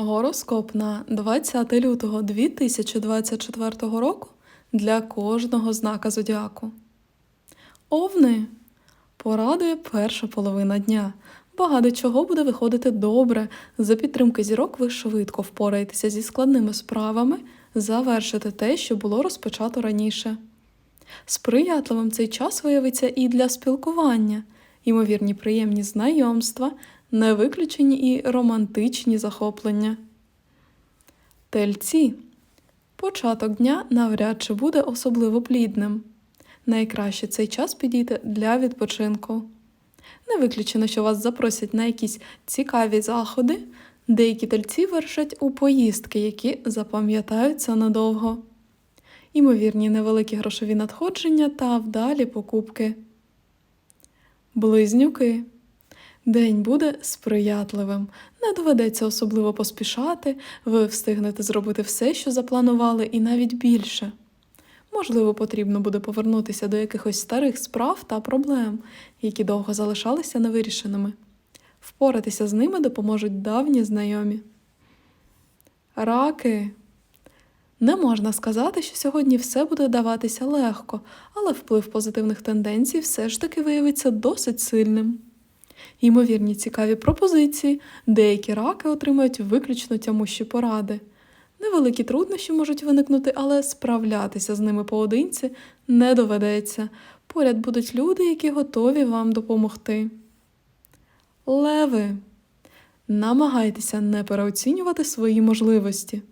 Гороскоп на 20 лютого 2024 року для кожного знака зодіаку. Овни порадує перша половина дня. Багато чого буде виходити добре. За підтримки зірок ви швидко впораєтеся зі складними справами, завершите те, що було розпочато раніше. Сприятливим цей час виявиться і для спілкування, ймовірні приємні знайомства, не виключені і романтичні захоплення. Тельці. Початок дня навряд чи буде особливо плідним. Найкраще цей час підійти для відпочинку. Не виключено, що вас запросять на якісь цікаві заходи. Деякі тельці вирішать у поїздки, які запам'ятаються надовго. Імовірні невеликі грошові надходження та вдалі покупки. Близнюки. День буде сприятливим. Не доведеться особливо поспішати, ви встигнете зробити все, що запланували, і навіть більше. Можливо, потрібно буде повернутися до якихось старих справ та проблем, які довго залишалися невирішеними. Впоратися з ними допоможуть давні знайомі. Раки. Не можна сказати, що сьогодні все буде даватися легко, але вплив позитивних тенденцій все ж таки виявиться досить сильним. Ймовірні цікаві пропозиції, деякі раки отримають виключно тямущі поради. Невеликі труднощі можуть виникнути, але справлятися з ними поодинці не доведеться. Поряд будуть люди, які готові вам допомогти. Леви. Намагайтеся не переоцінювати свої можливості.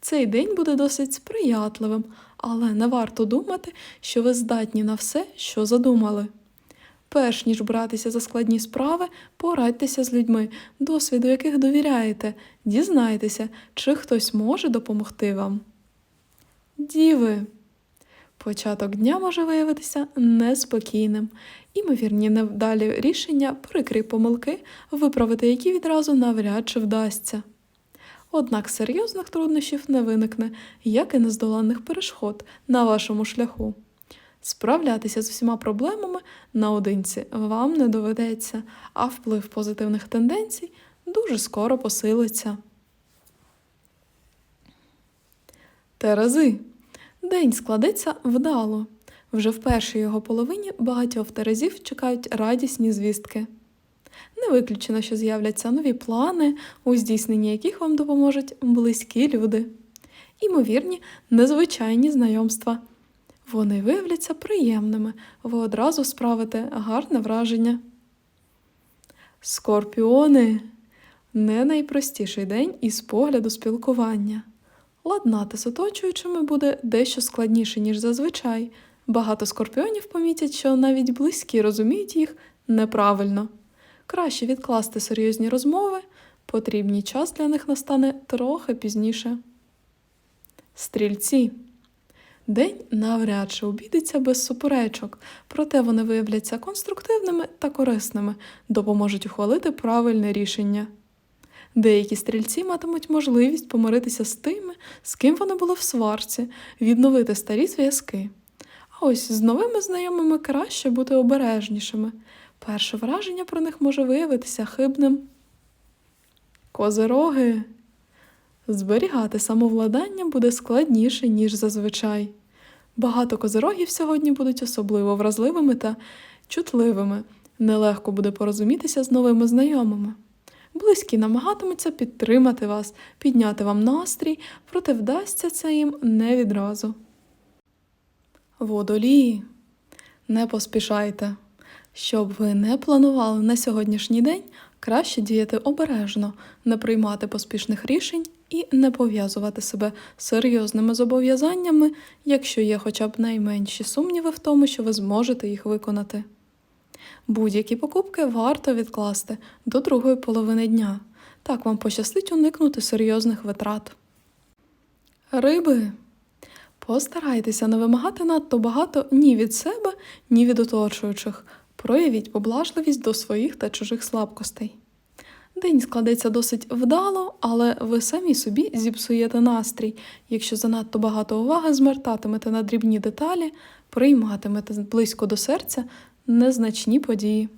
Цей день буде досить сприятливим, але не варто думати, що ви здатні на все, що задумали. Перш ніж братися за складні справи, порадьтеся з людьми, досвіду яких довіряєте, дізнайтеся, чи хтось може допомогти вам. Діви. Початок дня може виявитися неспокійним. Імовірні невдалі рішення, прикрі помилки, виправити які відразу навряд чи вдасться. Однак серйозних труднощів не виникне, як і нездоланних перешкод на вашому шляху. Справлятися з всіма проблемами наодинці вам не доведеться, а вплив позитивних тенденцій дуже скоро посилиться. Терези. День складеться вдало. Вже в першій його половині багатьох терезів чекають радісні звістки. Не виключено, що з'являться нові плани, у здійсненні яких вам допоможуть близькі люди. Імовірні, незвичайні знайомства. Вони виявляться приємними, ви одразу справите гарне враження. Скорпіони не найпростіший день із погляду спілкування. Ладнати з оточуючими буде дещо складніше, ніж зазвичай. Багато скорпіонів помітять, що навіть близькі розуміють їх неправильно. Краще відкласти серйозні розмови, потрібний час для них настане трохи пізніше. Стрільці. День навряд чи обійдеться без суперечок, проте вони виявляться конструктивними та корисними, допоможуть ухвалити правильне рішення. Деякі стрільці матимуть можливість помиритися з тими, з ким вони були в сварці, відновити старі зв'язки. А ось з новими знайомими краще бути обережнішими. Перше враження про них може виявитися хибним. Козироги. Зберігати самовладання буде складніше, ніж зазвичай. Багато козирогів сьогодні будуть особливо вразливими та чутливими. Нелегко буде порозумітися з новими знайомими. Близькі намагатимуться підтримати вас, підняти вам настрій, проте вдасться це їм не відразу. Водолії. Не поспішайте. Щоб ви не планували на сьогоднішній день, краще діяти обережно, не приймати поспішних рішень і не пов'язувати себе серйозними зобов'язаннями, якщо є хоча б найменші сумніви в тому, що ви зможете їх виконати. Будь-які покупки варто відкласти до другої половини дня. Так вам пощастить уникнути серйозних витрат. Риби. Постарайтеся не вимагати надто багато ні від себе, ні від оточуючих. Проявіть поблажливість до своїх та чужих слабкостей. День складеться досить вдало, але ви самі собі зіпсуєте настрій, якщо занадто багато уваги звертатимете на дрібні деталі, прийматимете близько до серця незначні події.